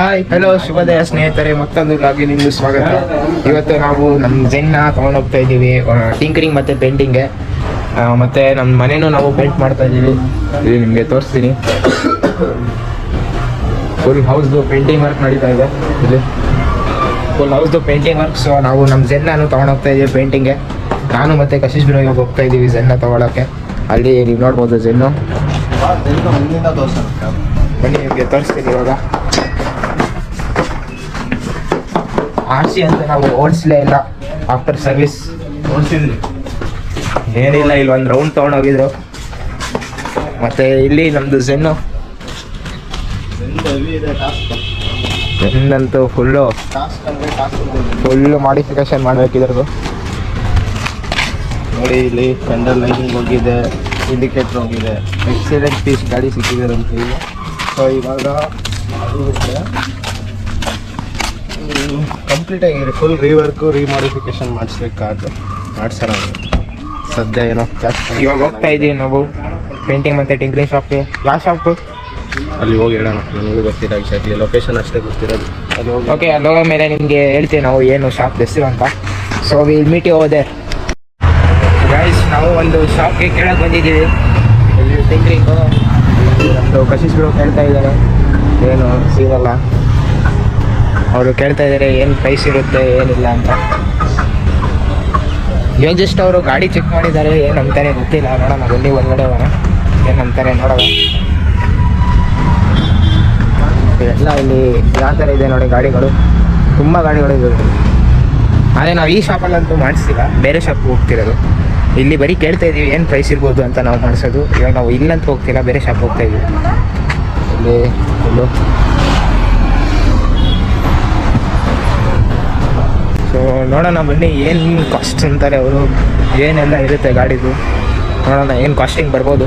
Hi hello ಶುಭೋದಯ ಸ್ನೇಹಿತರೆ. ಮತ್ತೊಂದು ಲಾಗಿ ನಿಮ್ಗೆ ಸ್ವಾಗತ. ಇವತ್ತು ನಾವು ನಮ್ಮ ಜೆನ್ನ ಹೋಗ್ತಾ ಇದ್ದೀವಿ. ಟಿಂಕರಿಂಗ್ ಮತ್ತು ಪೇಂಟಿಂಗ್ ಮತ್ತು ನಮ್ಮ ಮನೇನು ನಾವು ಪೇಂಟ್ ಮಾಡ್ತಾ ಇದ್ದೀವಿ. ಇದು ನಿಮಗೆ ತೋರಿಸ್ತೀನಿ. ಫುಲ್ ಹೌಸ್ದು ಪೇಂಟಿಂಗ್ ವರ್ಕ್ ನಡೀತಾ ಇದೆ. ಇಲ್ಲಿ. ಫುಲ್ ಹೌಸ್ದು ಪೇಂಟಿಂಗ್ ವರ್ಕ್ ಸೊ ನಾವು ನಮ್ಮ ಜೆನ್ನಾನು ತೊಗೊಂಡೋಗ್ತಾ ಇದ್ದೀವಿ ಪೇಂಟಿಂಗ್ಗೆ ನಾನು ಮತ್ತೆ ಕಶಿಶ್ ಬಿರೋ ಇವಾಗ ಹೋಗ್ತಾ ಇದ್ದೀವಿ ಜೆನ್ನ ತೊಗೊಳಕ್ಕೆ. ಅಲ್ಲಿ ನೀವು ನೋಡ್ಬೋದು ಜೆನ್ನು ಬನ್ನಿ, ನಿಮಗೆ ತೋರಿಸ್ತೀನಿ ಇವಾಗ. ಆರ್ ಸಿ ಅಂತ ನಾವು ಓಡಿಸ್ಲೇ ಇಲ್ಲ ಆಫ್ಟರ್ ಸರ್ವಿಸ್ ಏನಿಲ್ಲ, ಇಲ್ಲಿ ಒಂದು ರೌಂಡ್ ತೊಗೊಂಡೋಗಿದ್ರು. ಮತ್ತೆ ಇಲ್ಲಿ ನಮ್ದು ಜೆನ್ನು ಜೆನ್ನಂತೂ ಫುಲ್ಲು ಫುಲ್ಲು ಮಾಡಿಫಿಕೇಶನ್ ಮಾಡ್ಬೇಕಿದ್ರದು ನೋಡಿ, ಇಲ್ಲಿ ಸೆಂಡರ್ ಲೈಟಿಂಗ್ ಹೋಗಿದೆ ಇಂಡಿಕೇಟರ್ ಹೋಗಿದೆ ಎಕ್ಸಿಡೆಂಟ್ ಪೀಸ್ ಗಾಡಿ ಸಿಕ್ಕಿದೆ ಅಂತ ಈಗ ಸೊ ಇವಾಗ ಕಂಪ್ಲೀಟ್ ಆಗಿದೆ ಫುಲ್ ರೀವರ್ಕು ರೀಮಾಡಿಫಿಕೇಶನ್ ಮಾಡಿಸ್ಬೇಕು ಕಾರ್ದು ಮಾಡ್ಸೋಣ ಸದ್ಯ ಏನೋ ಇವಾಗ ಹೋಗ್ತಾ ಇದ್ದೀವಿ ನಾವು. ಪೇಂಟಿಂಗ್ ಮತ್ತೆ ಟಿಂಕ್ರಿಂಗ್ ಶಾಪ್ಗೆ ಯಾವ ಶಾಪ್ ಅಲ್ಲಿ ಹೋಗಿ ಹೇಳೋಣ. ನನಗೂ ಗೊತ್ತಿಲ್ಲ ಎಕ್ಸಾಕ್ಟ್ಲಿ ಲೊಕೇಶನ್ ಅಷ್ಟೇ ಗೊತ್ತಿರೋದು. ಅಲ್ಲಿ ಹೋಗಿ ಓಕೆ ಅಲ್ಲಿ ಹೋಗೋ ಮೇಲೆ ನಿಮಗೆ ಹೇಳ್ತೀವಿ ನಾವು ಏನು ಶಾಪ್ ಹೆಸರು ಅಂತ. ಸೊ ವಿಲ್ ಮೀಟ್ ಯು ಓದೇ ಗೈಸ್ ನಾವು ಒಂದು ಶಾಪ್ಗೆ ಕೇಳಕ್ಕೆ ಬಂದಿದ್ದೀವಿ. ಇಲ್ಲಿ ಟಿಂಕ್ರಿಂಗು ನಮ್ಮದು ಕೇಳ್ತಾ ಇದ್ದಾರೆ. ಏನು ಸಿಗಲ್ಲ ಅವರು ಕೇಳ್ತಾ ಇದ್ದಾರೆ ಏನು ಪ್ರೈಸ್ ಇರುತ್ತೆ, ಏನಿಲ್ಲ ಅಂತ. ಇವಾಗ ಜಸ್ಟ್ ಅವರು ಗಾಡಿ ಚೆಕ್ ಮಾಡಿದ್ದಾರೆ, ಏನು ಅಂತಾನೆ ಗೊತ್ತಿಲ್ಲ. ನೋಡೋಣ, ಬನ್ನಿ ಒಳಗಡೆ ಹೋಗೋಣ. ಏನು ಅಂತಾರೆ ನೋಡೋಣ. ಎಲ್ಲ ಇಲ್ಲಿ ಯಾವ ಥರ ಇದೆ ನೋಡಿ ಗಾಡಿಗಳು. ತುಂಬ ಗಾಡಿಗಳಿದೆ ಆದರೆ ನಾವು ಈ ಶಾಪಲ್ಲಂತೂ ಮಾಡಿಸಿಲ್ಲ ಬೇರೆ ಶಾಪ್ಗೆ ಹೋಗ್ತಿರೋದು. ಇಲ್ಲಿ ಬರೀ ಕೇಳ್ತಾ ಇದ್ದೀವಿ ಏನು ಪ್ರೈಸ್ ಇರ್ಬೋದು ಅಂತ ನಾವು ಮಾಡಿಸೋದು. ಇವಾಗ ನಾವು ಇಲ್ಲಂತೂ ಹೋಗ್ತಿಲ್ಲ, ಬೇರೆ ಶಾಪ್ ಹೋಗ್ತಾ ಇದ್ದೀವಿ ಇಲ್ಲಿ. ಸೊ ನೋಡೋಣ ಬನ್ನಿ, ಏನು ಕಾಸ್ಟ್ ಅಂತಾರೆ ಅವರು, ಏನೆಲ್ಲ ಇರುತ್ತೆ ಗಾಡಿದು. ನೋಡೋಣ, ಏನು ಕಾಸ್ಟಿಂಗ್ ಬರ್ಬೋದು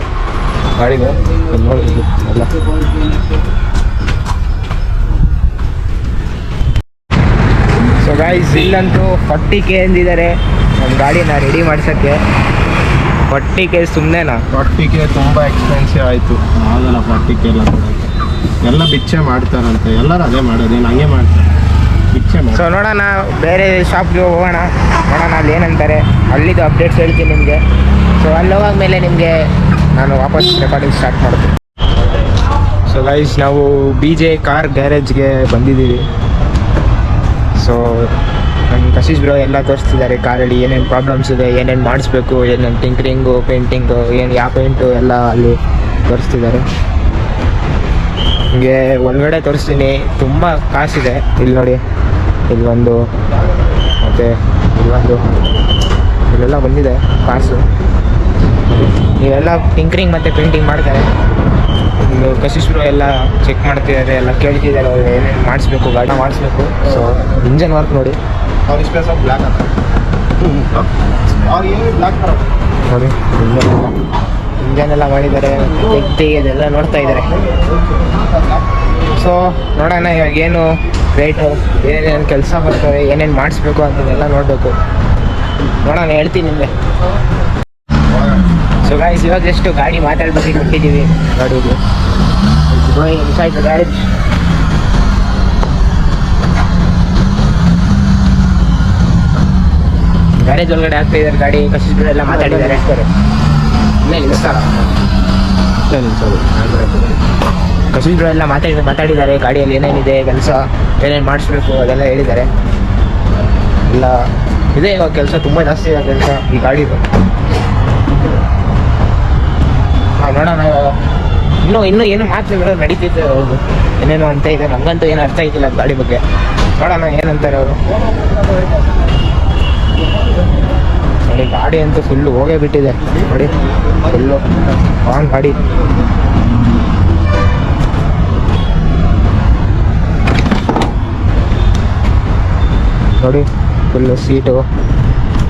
ಗಾಡಿದು. ಇಲ್ಲಿ ನೋಡಿ ಎಲ್ಲ. ಸೊ ಗಾಯ್ಸ್ ಇಲ್ಲಂತೂ ಫಾರ್ಟಿ ಕೆ ಅಂದಿದ್ದಾರೆ. ನಮ್ಮ ಗಾಡಿನ ರೆಡಿ ಮಾಡ್ಸೋಕ್ಕೆ. ಫಾರ್ಟಿ ಕೆ ಸುಮ್ಮನೆನಾ ಫಾರ್ಟಿ ಕೆ ತುಂಬ ಎಕ್ಸ್ಪೆನ್ಸಿವ್ ಆಯಿತು. ಆಗಲ್ಲ, ಫಾರ್ಟಿ ಕೆ ಎಲ್ಲ ಎಲ್ಲ ಬಿಚ್ಚೆ ಮಾಡ್ತಾರಂತೆ. ಎಲ್ಲರೂ ಅದೇ ಮಾಡೋದೇನು ಹಂಗೆ ಮಾಡ್ತಾರೆ ಸೊ ನೋಡೋಣ ಬೇರೆ ಶಾಪ್ಗೆ ಹೋಗೋಣ. ನೋಡೋಣ ಅಲ್ಲಿ ಏನಂತಾರೆ. ಅಲ್ಲಿದ್ದು ಅಪ್ಡೇಟ್ಸ್ ಹೇಳ್ತೀನಿ ನಿಮಗೆ. ಸೊ ಅಲ್ಲಿ ಹೋಗಾದ್ಮೇಲೆ ನಿಮಗೆ ನಾನು ವಾಪಸ್ ರೆಕಾರ್ಡಿಂಗ್ ಸ್ಟಾರ್ಟ್ ಮಾಡ್ತೀನಿ. ಸೊ ಗೈಸ್ ನಾವು ಬಿ ಜೆ ಕಾರ್ ಗ್ಯಾರೇಜ್ಗೆ ಬಂದಿದ್ದೀವಿ. ಸೊ ನಮ್ಮ ಕಶೀಶ್ ಬ್ರೋ ಎಲ್ಲ ತೋರಿಸ್ತಿದ್ದಾರೆ ಕಾರಲ್ಲಿ ಏನೇನು ಪ್ರಾಬ್ಲಮ್ಸ್ ಇದೆ ಏನೇನು ಮಾಡಿಸ್ಬೇಕು ಏನೇನು ಟಿಂಕ್ರಿಂಗು ಪೇಂಟಿಂಗು ಏನು ಯಾವ ಪೇಂಟು ಎಲ್ಲ ಅಲ್ಲಿ ತೋರಿಸ್ತಿದ್ದಾರೆ. ಹಿಂಗೆ ಒಳಗಡೆ ತೋರಿಸ್ತೀನಿ. ತುಂಬ ಕಾಸಿದೆ. ಇಲ್ಲಿ ನೋಡಿ. ಇಲ್ಲೊಂದು ಮತ್ತು ಇಲ್ಲೊಂದು ಇಲ್ಲೆಲ್ಲ ಬಂದಿದೆ ಕಾಸು. ಇವೆಲ್ಲ ಟಿಂಕ್ರಿಂಗ್ ಮತ್ತು ಪೇಂಟಿಂಗ್ ಮಾಡ್ತಾರೆ. ಒಂದು ಕಶಿಶ್ರು ಎಲ್ಲ ಚೆಕ್ ಮಾಡ್ತಿದ್ದಾರೆ ಎಲ್ಲ ಕೇಳ್ತಿದ್ದಾರೆ ಅವ್ರು ಏನೇನು ಮಾಡಿಸ್ಬೇಕು ಗಾಡಿ ಮಾಡಿಸ್ಬೇಕು. ಸೊ ಇಂಜನ್ ವರ್ಕ್ ನೋಡಿ. ನೋಡಿ ಇಂಜನ್ ಎಲ್ಲ. ಇಂಜನ್ ಎಲ್ಲ ಮಾಡಿದ್ದಾರೆ ಅದೆಲ್ಲ ನೋಡ್ತಾ ಇದ್ದಾರೆ. ಸೊ ನೋಡೋಣ ಇವಾಗ ಏನು ರೇಟು ಏನೇನು ಕೆಲಸ ಬರ್ತವೆ ಏನೇನು ಮಾಡಿಸ್ಬೇಕು ಅಂತದೆಲ್ಲ ನೋಡಬೇಕು. ನೋಡೋಣ ಹೇಳ್ತೀನಿ ನಿಮಗೆ. ಸೊ ಗಾಯ್ಸ್ ಇವಾಗ ಎಷ್ಟು ಗಾಡಿ ಮಾತಾಡ್ಬೇಕು ಕೊಟ್ಟಿದ್ದೀವಿ ಗಾಡಿಗೆ ಆಯಿತು ಇನ್ಸೈಡ್ ಗ್ಯಾರೇಜ್ ಗ್ಯಾರೇಜ್ ಒಳಗಡೆ ಆಗ್ತಾ ಇದ್ದಾರೆ ಗಾಡಿ ಕಸಿಸ್ಬಿಟ್ಟು ಎಲ್ಲ ಮಾತಾಡಿದ್ದಾರೆ. ಕಸಿಸ್ಬಿಟ್ಟು ಎಲ್ಲ ಮಾತಾಡಿ ಮಾತಾಡಿದ್ದಾರೆ ಗಾಡಿಯಲ್ಲಿ ಏನೇನಿದೆ ಕೆಲಸ. ಏನೇನು ಮಾಡಿಸ್ಬೇಕು ಅದೆಲ್ಲ ಹೇಳಿದ್ದಾರೆ. ಎಲ್ಲ ಇದೆ ಇವಾಗ ಕೆಲಸ, ತುಂಬ ಜಾಸ್ತಿ ಇದೆ ಕೆಲಸ. ಈ ಗಾಡಿದು ನೋಡೋಣ. ಇನ್ನೂ ಇನ್ನೂ ಏನು ಮಾತುಗಳು ನಡೀತಿದೆ ಅವ್ರದ್ದು ಏನೇನೋ ಅಂತ ಇದೆ. ನಮಗಂತೂ ಏನು ಅರ್ಥ ಆಯ್ತಿಲ್ಲ ಗಾಡಿ ಬಗ್ಗೆ. ನೋಡೋಣ, ಏನಂತಾರೆ ಅವರು. ನೋಡಿ, ಗಾಡಿ ಅಂತೂ ಫುಲ್ಲು ಹೋಗೇ ಬಿಟ್ಟಿದೆ. ನೋಡಿ ಫುಲ್ಲು ಆನ್ ಗಾಡಿ. ನೋಡಿ ಫುಲ್ಲು ಸೀಟು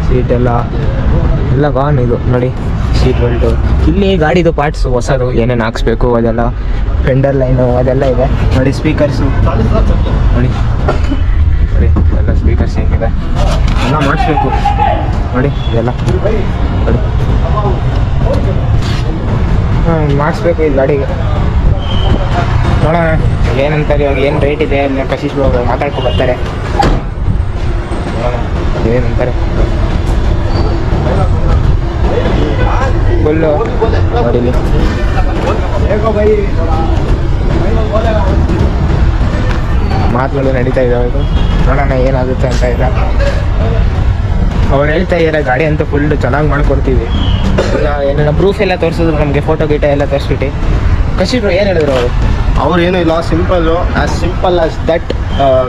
ಸೀಟೆಲ್ಲ ಎಲ್ಲ ಗಾನ್ ಇದು, ನೋಡಿ ಸೀಟ್ ಬೆಲ್ಟು ಇಲ್ಲಿ ಗಾಡಿದು ಪಾರ್ಟ್ಸ್ ಹೊಸದು, ಏನೇನು ಹಾಕ್ಸ್ಬೇಕು, ಅದೆಲ್ಲ ಫೆಂಡರ್ ಲೈನು ಅದೆಲ್ಲ ಇದೆ. ನೋಡಿ ಸ್ಪೀಕರ್ಸು ನೋಡಿ ನೋಡಿ, ಎಲ್ಲ ಸ್ಪೀಕರ್ಸ್ ಹೇಗಿದೆ. ಎಲ್ಲ ಮಾಡಿಸ್ಬೇಕು. ನೋಡಿ, ಇದೆಲ್ಲ. ನೋಡಿ. ಹಾಂ ಮಾಡಿಸ್ಬೇಕು ಈ ಗಾಡಿಗೆ. ನೋಡೋಣ, ಏನಂತಾರೆ, ಇವಾಗ ಏನು ರೇಟ್ ಇದೆ ಕಶಿಶ್ ಬಾಬು ಮಾತಾಡ್ಕೊಂಡು ಬರ್ತಾರೆ. ನೋಡೋಣ ಫುಲ್ಲು ಮಾತುಗಳು ನಡೀತಾ ಇದ್ದಾವೆ ಇದು. ನೋಡೋಣ ಏನಾಗುತ್ತೆ ಅಂತ ಇಲ್ಲ ಅವ್ರು ಹೇಳ್ತಾ ಇದ್ದಾರೆ ಗಾಡಿ ಅಂತ ಫುಲ್ ಚೆನ್ನಾಗಿ ಮಾಡ್ಕೊಡ್ತೀವಿ. ಏನೇನೋ ಪ್ರೂಫ್ ಎಲ್ಲ ತೋರಿಸಿದ್ರು ನಮಗೆ ಫೋಟೋ ಗೀಟ ಎಲ್ಲ ತೋರಿಸ್ಬಿಟ್ಟು. ಕಶಿಶ್ ಏನು ಹೇಳಿದ್ರು ಅವರು? ಅವ್ರು ಏನು ಇಲ್ಲ simple as simple as that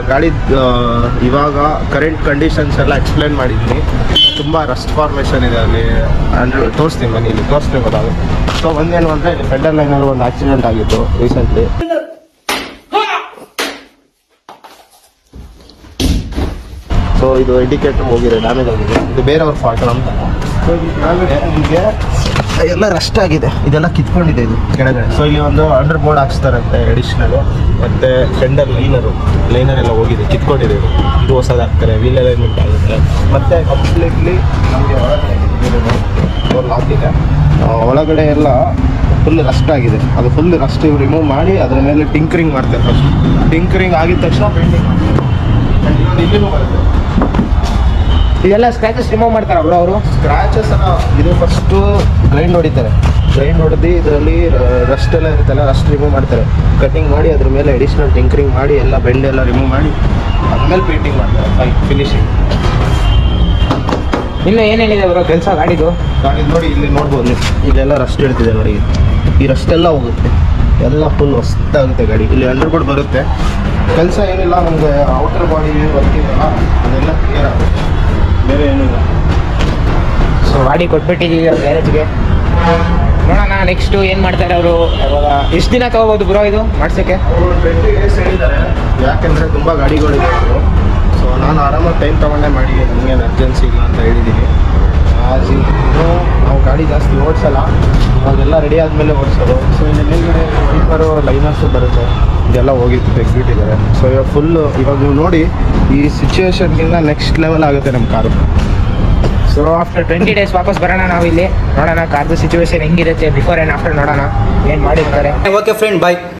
ಗಾಡಿ ಇವಾಗ ಕರೆಂಟ್ ಕಂಡೀಷನ್ಸ್ ಎಲ್ಲ ಎಕ್ಸ್ಪ್ಲೇನ್ ಮಾಡಿದ್ದೀನಿ ತುಂಬ ರಸ್ಟ್ ಫಾರ್ಮೇಷನ್ ಇದೆ ಅಲ್ಲಿ. ಅಂದರೆ ತೋರಿಸ್ತೀನಿ ಬನ್ನಿ ಇಲ್ಲಿ, ತೋರಿಸ್ತೀನಿ ಗೊತ್ತಾಗುತ್ತೆ. ಸೊ ಒಂದೇನು ಅಂದರೆ ಇಲ್ಲಿ ಫೆಡರ್ ಲೈನಲ್ಲಿ ಒಂದು ಆಕ್ಸಿಡೆಂಟ್ ಆಗಿತ್ತು ರೀಸೆಂಟ್ಲಿ ಸೊ ಇದು ಇಂಡಿಕೇಟರ್ ಹೋಗಿದೆ ಡ್ಯಾಮೇಜ್ ಆಗಿದೆ. ಇದು ಬೇರೆಯವ್ರ ಫಾಲ್ಟ್ ಕೆಳಗಡೆ ನಿಮಗೆ ಎಲ್ಲ ರಸ್ಟ್ ಆಗಿದೆ. ಇದೆಲ್ಲ ಕಿತ್ಕೊಂಡಿದೆ ಇದು. ಕೆಳಗಡೆ. ಸೊ ಇಲ್ಲಿ ಒಂದು ಅಂಡರ್ ಬೋರ್ಡ್ ಹಾಕ್ಸ್ತಾರಂತೆ ಅಡಿಷ್ನಲ್ ಮತ್ತೆ ಫೆಂಡರ್ ಲೈನರು ಲೈನರ್ ಎಲ್ಲ ಹೋಗಿದೆ, ಕಿತ್ಕೊಂಡಿದೆ ಇದು. ಇದು ಹೊಸದು. ಹಾಕ್ತಾರೆ ವೀಲ್ ಅಲೈನ್ಮೆಂಟ್ ಆಗುತ್ತೆ ಮತ್ತೆ ಕಂಪ್ಲೀಟ್ಲಿ ನಮಗೆ ಒಳಗಡೆ ಒಳಗಡೆ ಎಲ್ಲ ಫುಲ್ ರಸ್ಟ್ ಆಗಿದೆ. ಅದು ಫುಲ್ ರಸ್ಟ್ ರಿಮೂವ್ ಮಾಡಿ, ಅದ್ರ ಮೇಲೆ ಟಿಂಕರಿಂಗ್ ಮಾಡ್ತಾರೆ ಫಸ್ಟ್ ಟಿಂಕರಿಂಗ್ ಆಗಿದ ತಕ್ಷಣ ಪೇಂಟಿಂಗ್ ಬರುತ್ತೆ ಇದೆಲ್ಲ ಸ್ಕ್ರಾಚಸ್ ರಿಮೂವ್ ಮಾಡ್ತಾರೆ ಅವರು ಅವರು? ಸ್ಕ್ರಾಚಸ್ ಅನ್ನ ಇದು ಫಸ್ಟು ಗ್ರೈಂಡ್ ಹೊಡಿತಾರೆ. ಗ್ರೈಂಡ್ ಹೊಡೆದು ಇದರಲ್ಲಿ ರಸ್ಟ್ ಎಲ್ಲ ಇರುತ್ತಲ್ಲ ರಸ್ಟ್ ರಿಮೂವ್ ಮಾಡ್ತಾರೆ. ಕಟಿಂಗ್ ಮಾಡಿ ಅದ್ರ ಮೇಲೆ ಅಡಿಷ್ನಲ್ ಟಿಂಕರಿಂಗ್ ಮಾಡಿ ಎಲ್ಲ ಬೆಂಡ್ ಎಲ್ಲ ರಿಮೂವ್ ಮಾಡಿ ಆಮೇಲೆ ಪೇಂಟಿಂಗ್ ಮಾಡ್ತಾರೆ. ಫೈ ಫಿನಿಶಿಂಗ್ ಇನ್ನು ಏನು ಹೇಳಿದೆ ಅವರು ಕೆಲಸ ಗಾಡಿದು? ಗಾಡಿ ನೋಡಿ ಇಲ್ಲಿ ನೋಡ್ಬೋದು ನೀವು. ಇಲ್ಲೆಲ್ಲ ರಸ್ಟ್ ಇಡ್ತಿದೆ ನೋಡಿ. ಈ ರಸ್ಟ್ ಎಲ್ಲ ಹೋಗುತ್ತೆ. ಎಲ್ಲ ಫುಲ್ ಹೊಸ್ತಾಗುತ್ತೆ ಗಾಡಿ. ಇಲ್ಲಿ ಅಂಡರ್ ಬೋರ್ಡ್ ಬರುತ್ತೆ. ಕೆಲಸ ಏನಿಲ್ಲ ನಮಗೆ ಔಟರ್ ಬಾಡಿ ವರ್ಕಿಂಗ್ ಅದೆಲ್ಲ ಕ್ಲಿಯರ್ ಆಗುತ್ತೆ. ಬೇರೆ ಏನಿಲ್ಲ ಸೊ ಗಾಡಿ ಕೊಟ್ಬಿಟ್ಟಿದ್ದೀವಿ ಗ್ಯಾರೇಜ್ಗೆ ನೋಡೋಣ ನೆಕ್ಸ್ಟು ಏನು ಮಾಡ್ತಾರೆ ಅವರು? ಇವಾಗ ಎಷ್ಟು ದಿನ ತೊಗೋಬೋದು ಬ್ರೋ ಇದು ಮಾಡ್ಸೋಕ್ಕೆ? ಅವರು ಟ್ವೆಂಟಿ ಡೇಸ್ ಹೇಳಿದ್ದಾರೆ ಯಾಕೆಂದರೆ ತುಂಬ ಗಾಡಿಗಳಿದೆ ಸೊ ನಾನು ಆರಾಮಾಗಿ ಟೈಮ್ ತೊಗೊಂಡೆ ಮಾಡಿ ನನಗೇನು ಅರ್ಜೆನ್ಸಿ ಇಲ್ಲ ಅಂತ ಹೇಳಿದ್ದೀನಿ ಆಸ್ ಇನ್ನು ನಾವು ಗಾಡಿ ಜಾಸ್ತಿ ಓಡಿಸಲ್ಲ. ಅವಾಗೆಲ್ಲ ರೆಡಿ ಆದಮೇಲೆ ಓಡಿಸೋದು. ಸೊ ಇಲ್ಲಿ ಮೇಲ್ಗಡೆ ವೈಪರು ಲೈನರ್ಸು ಬರುತ್ತೆ. ಇದೆಲ್ಲ ಹೋಗಿತ್ತು ತೆಗ್ದಿಟ್ಟಿದ್ದಾರೆ. ಸೊ ಇವಾಗ ಫುಲ್ಲು ಇವಾಗ ನೀವು ನೋಡಿ, ಈ ಸಿಚುವೇಶನ್ಗಿಂತ ನೆಕ್ಸ್ಟ್ ಲೆವೆಲ್ ಆಗುತ್ತೆ ನಮ್ಮ car. So after twenty days ವಾಪಸ್ ಬರೋಣ ನಾವು ಇಲ್ಲಿ. ನೋಡೋಣ, ಕಾರ್ದು ಸಿಚುವೇಶನ್ ಹೆಂಗಿರುತ್ತೆ ಬಿಫೋರ್ ಆ್ಯಂಡ್ ಆಫ್ಟರ್ ನೋಡೋಣ. ಏನು ಮಾಡಿರ್ತಾರೆ. Okay friend bye